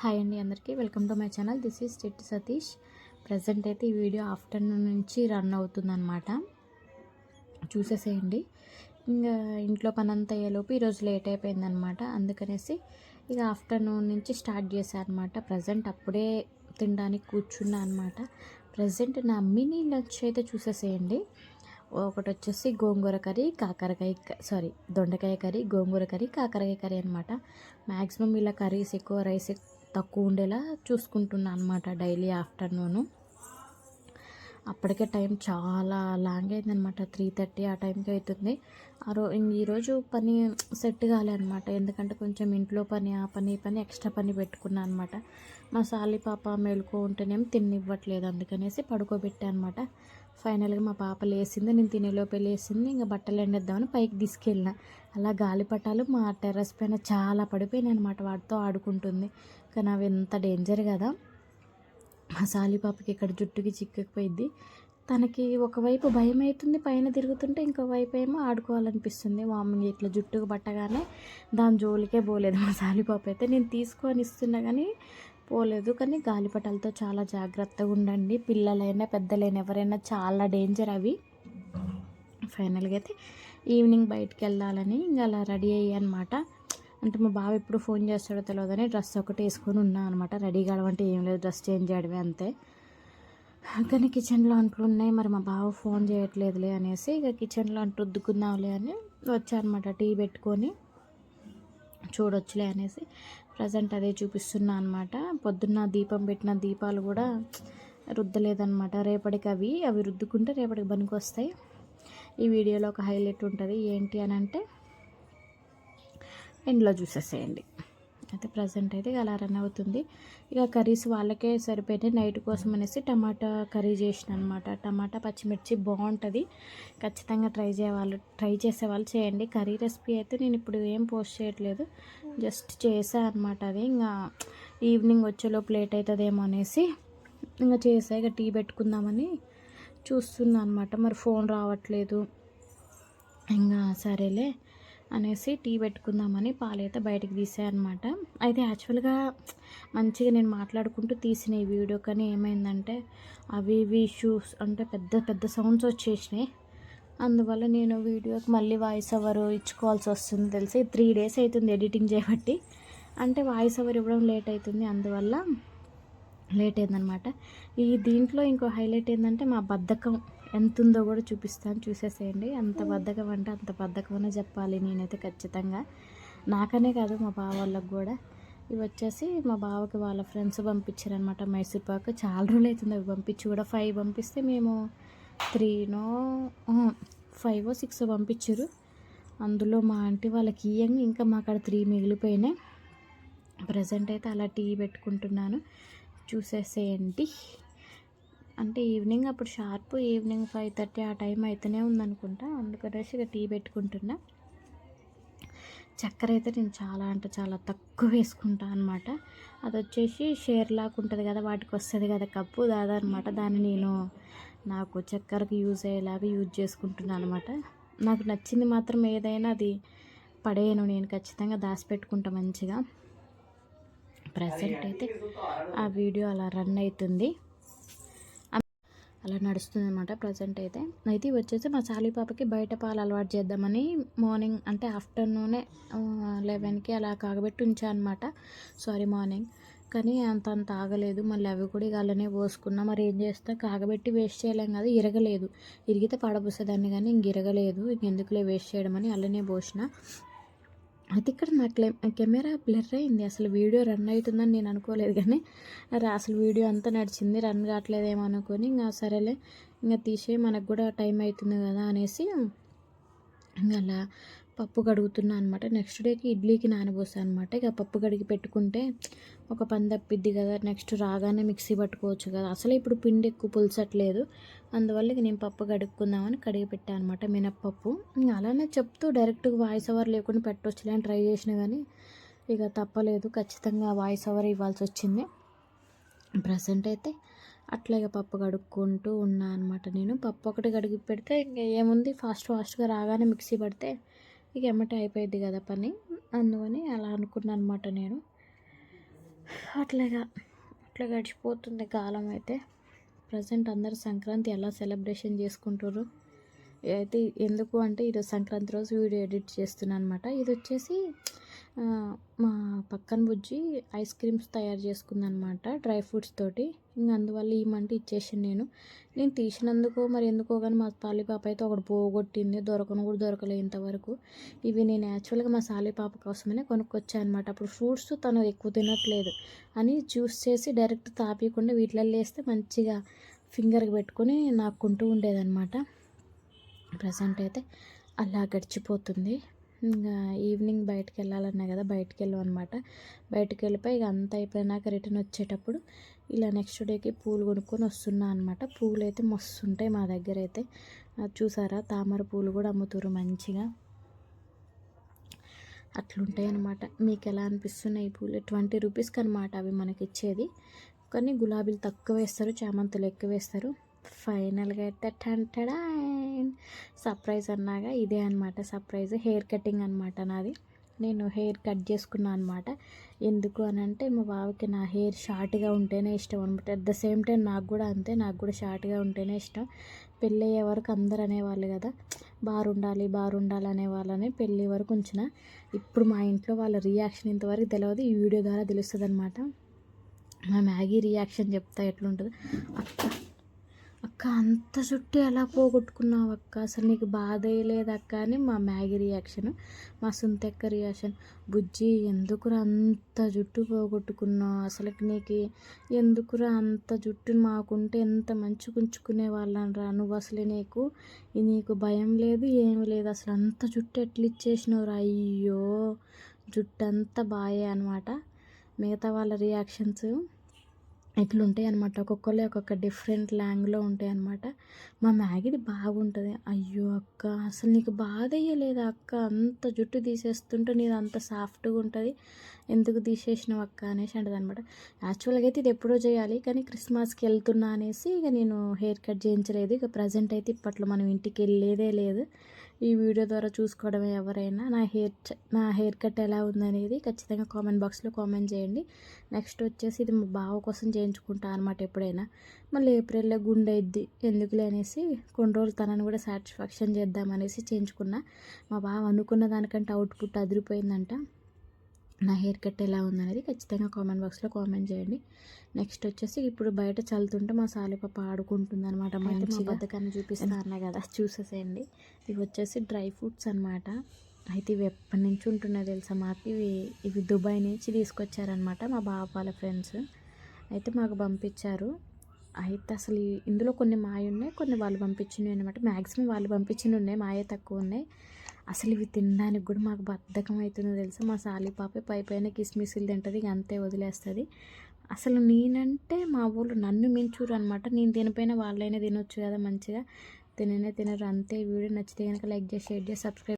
Hi అండి అందరికీ. Welcome to my channel. This is స్టెట్ Satish. Present అయితే ఈ వీడియో ఆఫ్టర్నూన్ నుంచి రన్ అవుతుందన్నమాట. చూసేసేయండి. ఇంకా ఇంట్లో పని అంతా అయ్యేలోపు ఈరోజు లేట్ అయిపోయిందనమాట అందుకనేసి ఇక ఆఫ్టర్నూన్ నుంచి స్టార్ట్ చేశాను అనమాట ప్రజెంట్ అప్పుడే తినడానికి కూర్చున్నా అనమాట ప్రజెంట్ నా మినీ లంచ్ అయితే చూసేసేయండి. ఒకటి వచ్చేసి గోంగూర కర్రీ కాకరకాయ సారీ దొండకాయ కర్రీ గోంగూర కర్రీ కాకరకాయ కర్రీ అనమాట మ్యాక్సిమం ఇలా కర్రీస్ ఎక్కువ రైస్ తక్కువ ఉండేలా చూసుకుంటున్నాను అనమాట డైలీ ఆఫ్టర్నూను. అప్పటికే టైం చాలా లాంగ్ అయిందనమాట త్రీ థర్టీ ఆ టైంకి అవుతుంది ఆ రో ఈరోజు పని సెట్ కాలే అనమాట ఎందుకంటే కొంచెం ఇంట్లో పని ఆ పని పని ఎక్స్ట్రా పని పెట్టుకున్నాను అనమాట మా సాలి పాప మేలుకో ఉంటేనేం తిన్నివ్వట్లేదు అందుకనేసి పడుకోబెట్టా అనమాట ఫైనల్గా మా పాప లేసింది నేను తినేలోపే లేసింది ఇంకా బట్టలు ఎండేద్దామని పైకి తీసుకెళ్ళిన. అలా గాలిపటాలు మా టెర్రస్ పైన చాలా పడిపోయినాయి అనమాట వాటితో ఆడుకుంటుంది. కానీ అవి ఎంత డేంజర్ కదా. మా సాలిపాపకి ఇక్కడ జుట్టుకి చిక్కకపోయింది తనకి ఒకవైపు భయం అవుతుంది పైన తిరుగుతుంటే ఇంకోవైపు ఏమో ఆడుకోవాలనిపిస్తుంది. వామింగ్ ఇట్లా జుట్టుకు పట్టగానే దాని జోలికే పోలేదు. మా సాలిపాప అయితే నేను తీసుకొని ఇస్తున్నా కానీ పోలేదు. కానీ గాలిపటాలతో చాలా జాగ్రత్తగా ఉండండి. పిల్లలైనా పెద్దలైనా ఎవరైనా చాలా డేంజర్ అవి. ఫైనల్గా అయితే ఈవినింగ్ బయటికి వెళ్ళాలని ఇంకా అలా రెడీ అయ్యి అనమాట అంటే మా బావ ఎప్పుడు ఫోన్ చేస్తాడో తెలియదని డ్రెస్ ఒకటి వేసుకొని ఉన్నా అనమాట. రెడీ కావడం ఏం లేదు డ్రెస్ చేంజ్ చేయడమే అంతే. కానీ కిచెన్లో అంట్లు ఉన్నాయి మరి మా బావ ఫోన్ చేయట్లేదులే అనేసి ఇక కిచెన్లో అంటు రుద్దుకుందాంలే అని వచ్చానమాట టీ పెట్టుకొని చూడొచ్చులే అనేసి ప్రజెంట్ అదే చూపిస్తున్నా అనమాట. పొద్దున్న దీపం పెట్టిన దీపాలు కూడా రుద్దలేదనమాట రేపటికి అవి అవి రుద్దుకుంటే రేపటికి పనికి వస్తాయి. ఈ వీడియోలో ఒక హైలైట్ ఉంటుంది. ఏంటి అని అంటే ఎండ్లో చూసేసేయండి. అయితే ప్రజెంట్ అయితే అలా రన్ అవుతుంది. ఇక కర్రీస్ వాళ్ళకే సరిపోయినాయి. నైట్ కోసం అనేసి టమాటా కర్రీ చేసిన అనమాట టమాటా పచ్చిమిర్చి బాగుంటుంది. ఖచ్చితంగా ట్రై చేయవాళ్ళు ట్రై చేసే వాళ్ళు చేయండి. కర్రీ రెసిపీ అయితే నేను ఇప్పుడు ఏం పోస్ట్ చేయట్లేదు. జస్ట్ చేసా అనమాట అది. ఇంకా ఈవినింగ్ వచ్చేలోపు లేట్ అవుతుందేమో అనేసి ఇంకా చేసా. ఇక టీ పెట్టుకుందామని చూస్తున్నా అనమాట. మరి ఫోన్ రావట్లేదు. ఇంకా సరేలే. అనేసి టీ పెట్టుకుందామని పాలైతే బయటకు తీసాయనమాట అయితే యాక్చువల్గా మంచిగా నేను మాట్లాడుకుంటూ తీసిన ఈ వీడియో కానీ ఏమైందంటే అవి ఇవి ఇష్యూస్ అంటే పెద్ద పెద్ద సౌండ్స్ వచ్చేసినాయి. అందువల్ల నేను వీడియోకి మళ్ళీ వాయిస్ ఓవర్ ఇచ్చుకోవాల్సి వస్తుంది తెలిసి త్రీ డేస్ అవుతుంది ఎడిటింగ్ చేయబట్టి. అంటే వాయిస్ ఓవర్ ఇవ్వడం లేట్ అవుతుంది అందువల్ల లేట్ అయిందనమాట ఈ దీంట్లో ఇంకో హైలైట్ ఏంటంటే మా బద్ధకం. ఎంత ఉందో కూడా చూపిస్తాను. చూసేసేయండి. అంత బద్ధకం అంటే అంత బద్ధకం అనే చెప్పాలి నేనైతే ఖచ్చితంగా. నాకనే కాదు మా బావ వాళ్ళకి కూడా. ఇవి వచ్చేసి మా బావకి వాళ్ళ ఫ్రెండ్స్ పంపించారనమాట మైసూర్ పాక్. చాలా రోజులు అవుతుంది అవి పంపించి కూడా. ఫైవ్ పంపిస్తే మేము త్రీనో ఫైవ్ సిక్స్ పంపించారు. అందులో మా ఆంటీ వాళ్ళకి ఇయ్యంగా ఇంకా మా అక్కడ త్రీ మిగిలిపోయినాయి. ప్రజెంట్ అయితే అలా టీ పెట్టుకుంటున్నాను. చూసేసేయండి. అంటే ఈవినింగ్ అప్పుడు షార్ప్ ఈవినింగ్ ఫైవ్ థర్టీ ఆ టైం అయితేనే ఉందనుకుంటా. అందుకనేసి ఇక టీ పెట్టుకుంటున్నా. చక్కెర అయితే నేను చాలా అంటే చాలా తక్కువ వేసుకుంటా అనమాట అది వచ్చేసి షేర్ లాగా ఉంటుంది కదా వాటికి వస్తుంది కదా కప్పు దాదా అనమాట దాన్ని నేను నాకు చక్కెరకి యూజ్ అయ్యేలాగా యూజ్ చేసుకుంటున్నాను అనమాట నాకు నచ్చింది మాత్రం ఏదైనా అది పడేయను. నేను ఖచ్చితంగా దాచిపెట్టుకుంటా మంచిగా. ప్రజెంట్ అయితే ఆ వీడియో అలా రన్ అవుతుంది. అలా నడుస్తుంది అనమాట ప్రజెంట్ అయితే అయితే వచ్చేసి మా చాలీ పాపకి బయట పాలు అలవాటు చేద్దామని మార్నింగ్ అంటే ఆఫ్టర్నూనే లెవెన్కి అలా కాగబెట్టి ఉంచానమాట. సారీ మార్నింగ్ కానీ అంత అంత ఆగలేదు. మళ్ళీ అవి కూడా ఇక అలానే పోసుకున్నా. మరి ఏం చేస్తా? కాగబెట్టి వేస్ట్ చేయలేం కదా ఇరగలేదు. ఇరిగితే పడబోసేదాన్ని కానీ ఇంక ఇరగలేదు. ఇంకెందుకులే వేస్ట్ చేయడం అని అలానే పోసిన. అయితే ఇక్కడ నా కెమెరా బ్లర్ అయింది. అసలు వీడియో రన్ అవుతుందని నేను అనుకోలేదు కానీ అసలు వీడియో అంతా నడిచింది రన్ కావట్లేదేమో అనుకొని ఇంకా సరేలే ఇంకా తీసే మనకు కూడా టైం అవుతుంది కదా అనేసి ఇంకా అలా పప్పు కడుగుతున్నా అనమాట నెక్స్ట్ డేకి ఇడ్లీకి నానబోసా అనమాట ఇక పప్పు కడిగి పెట్టుకుంటే ఒక పని తప్పిద్ది కదా. నెక్స్ట్ రాగానే మిక్సీ పట్టుకోవచ్చు కదా. అసలు ఇప్పుడు పిండి ఎక్కువ పులిసట్లేదు. అందువల్ల ఇక నేను పప్పు కడుక్కుందామని కడిగి పెట్టాను అనమాట మినప్పప్పు. ఇంకా అలానే చెప్తూ డైరెక్ట్గా వాయిస్ ఓవర్ లేకుండా పెట్టవచ్చులే అని ట్రై చేసిన కానీ ఇక తప్పలేదు. ఖచ్చితంగా వాయిస్ ఓవర్ ఇవ్వాల్సి వచ్చింది. ప్రజెంట్ అయితే అట్లాగే పప్పు కడుక్కుంటూ ఉన్నా అనమాట నేను. పప్పు ఒకటి కడిగి పెడితే ఇంకా ఏముంది? ఫాస్ట్ ఫాస్ట్గా రాగానే మిక్సీ పడితే ఇక ఎమ్మటే అయిపోయింది కదా పని. అందుకని అలా అనుకున్నాను అనమాట నేను. అట్లాగా అట్లా గడిచిపోతుంది కాలం అయితే. ప్రజెంట్ అందరు సంక్రాంతి ఎలా సెలబ్రేషన్ చేసుకుంటారు అయితే ఎందుకు అంటే ఈరోజు సంక్రాంతి రోజు వీడియో ఎడిట్ చేస్తున్నాను అనమాట ఇది వచ్చేసి మా పక్కన బుజ్జి ఐస్ క్రీమ్స్ తయారు చేసుకుందనమాట డ్రై ఫ్రూట్స్ తోటి. ఇంక అందువల్ల ఏమంటే ఇచ్చేసాను నేను. నేను తీసినందుకో మరి ఎందుకో కానీ మా సాలిపాప అయితే ఒకటి పోగొట్టింది దొరకను కూడా దొరకలే ఇంతవరకు. ఇవి నేను యాక్చువల్గా మా సాలిపాప కోసమనే కొనుక్కొచ్చాను అనమాట అప్పుడు ఫ్రూట్స్ తను ఎక్కువ తినట్లేదు అని జ్యూస్ చేసి డైరెక్ట్ తాపీయకుండా వీటిలలో వేస్తే మంచిగా ఫింగర్కి పెట్టుకొని నాకుంటూ ఉండేదన్నమాట. ప్రజెంట్ అయితే అలా గడిచిపోతుంది. ఇంకా ఈవినింగ్ బయటకు వెళ్ళాలన్నా కదా బయటకు వెళ్ళాం అనమాట బయటకు వెళ్ళిపోయి ఇక అంతా అయిపోయినాక రిటర్న్ వచ్చేటప్పుడు ఇలా నెక్స్ట్ డేకి పూలు కొనుక్కొని వస్తున్నా అనమాట పూలు అయితే మస్తు ఉంటాయి మా దగ్గర అయితే చూసారా? తామర పూలు కూడా అమ్ముతారు మంచిగా. అట్లుంటాయి అనమాట మీకు ఎలా అనిపిస్తున్నాయి ఈ పూలు? ట్వంటీ రూపీస్కి అనమాట అవి మనకి ఇచ్చేది. కానీ గులాబీలు తక్కువ వేస్తారు చామంతులు ఎక్కువ వేస్తారు. ఫైనల్గా అయితే టంటడా సర్ప్రైజ్ అన్నాగా. ఇదే అనమాట సర్ప్రైజ్. హెయిర్ కటింగ్ అనమాట నాది. నేను హెయిర్ కట్ చేసుకున్నాను అనమాట ఎందుకు అని అంటే మా బావకి నా హెయిర్ షార్ట్గా ఉంటేనే ఇష్టం అనమాట అట్ ద సేమ్ టైం నాకు కూడా అంతే నాకు కూడా షార్ట్గా ఉంటేనే ఇష్టం. పెళ్ళి అయ్యే వరకు అందరు అనేవాళ్ళు కదా. బారు ఉండాలి బారు ఉండాలి అనేవాళ్ళని పెళ్ళి వరకు ఉంచిన. ఇప్పుడు మా ఇంట్లో వాళ్ళ రియాక్షన్ ఇంతవరకు తెలియదు ఈ వీడియో ద్వారా తెలుస్తుంది అనమాట మా మ్యాగీ రియాక్షన్ చెప్తా ఎట్లుంటుందో. అక్క అక్క అంత చుట్టూ ఎలా పోగొట్టుకున్నావు అక్క. అసలు నీకు బాధ అక్క అని మా మ్యాగీ రియాక్షన్ మా సుంతెక్క రియాక్షన్. బుజ్జి ఎందుకురా అంత జుట్టు పోగొట్టుకున్నావు? అసలు నీకు ఎందుకురా అంత జుట్టు మాకుంటే ఎంత మంచి ఉంచుకునే వాళ్ళని రా? నువ్వు అసలు నీకు నీకు భయం లేదు ఏమి లేదు. అసలు అంత జుట్టు ఎట్లా ఇచ్చేసినవురా అయ్యో జుట్టు అంతా బాయే అనమాట మిగతా వాళ్ళ రియాక్షన్స్ ఇట్లుంటాయి అనమాట ఒక్కొక్కరు ఒక్కొక్క డిఫరెంట్ లాంగ్లో ఉంటాయి అనమాట మా మ్యాగీది బాగుంటుంది. అయ్యో అక్క అసలు నీకు బాధ అయ్యలేదా అక్క? అంత జుట్టు తీసేస్తుంటే నీది అంత సాఫ్ట్గా ఉంటుంది ఎందుకు తీసేసినావు అక్క? అనేసి అంటది అనమాట యాక్చువల్గా అయితే ఇది ఎప్పుడో చేయాలి కానీ క్రిస్మస్కి వెళ్తున్నా అనేసి ఇక నేను హెయిర్ కట్ చేయించలేదు. ఇక ప్రజెంట్ అయితే ఇప్పట్లో మనం ఇంటికి వెళ్ళేదే లేదు. ఈ వీడియో ద్వారా చూసుకోవడం ఎవరైనా. నా హెయిర్ నా హెయిర్ కట్ ఎలా ఉందనేది ఖచ్చితంగా కామెంట్ బాక్స్లో కామెంట్ చేయండి. నెక్స్ట్ వచ్చేసి ఇది మా బావ కోసం చేయించుకుంటా అనమాట ఎప్పుడైనా. మళ్ళీ ఏప్రిల్లో గుండె ఇద్ది ఎందుకులే అనేసి కొన్ని రోజులు తనని కూడా సాటిస్ఫాక్షన్ చేద్దామనేసి చేయించుకున్నా. మా బావ అనుకున్న దానికంటే అవుట్పుట్ అదిరిపోయిందంట. నా హెయిర్ కట్ ఎలా ఉందనేది ఖచ్చితంగా కామెంట్ బాక్స్లో కామెంట్ చేయండి. నెక్స్ట్ వచ్చేసి ఇప్పుడు బయట చల్లుతుంటే మా సాలిపాప ఆడుకుంటుంది అనమాట మంచి బద్దకాన్ని చూపిస్తా అన్నా కదా. చూసేసేయండి. ఇవి వచ్చేసి డ్రై ఫ్రూట్స్ అనమాట అయితే ఇవి ఎప్పటి నుంచి ఉంటున్నాయి తెలుసా మాకు? ఇవి ఇవి దుబాయ్ నుంచి తీసుకొచ్చారనమాట మా బావ వాళ్ళ ఫ్రెండ్స్. అయితే మాకు పంపించారు. అయితే అసలు ఇందులో కొన్ని మాయ ఉన్నాయి కొన్ని వాళ్ళు పంపించినవి అనమాట మ్యాక్సిమం వాళ్ళు పంపించినవి ఉన్నాయి మాయ తక్కువ ఉన్నాయి. అసలు ఇవి తినడానికి కూడా మాకు బద్ధకం అవుతుందో తెలుసా? మా సాలి పాపే పై పైన కిస్మిస్లు తింటుంది ఇక అంతే వదిలేస్తుంది. అసలు నేనంటే మా ఊళ్ళో నన్ను మించురు అనమాట నేను తినపోయినా వాళ్ళైనా తినొచ్చు కదా మంచిగా. తిననే తినరు. అంతే. వీడియో నచ్చితే కనుక లైక్ చేసి షేర్ చేసి సబ్స్క్రైబ్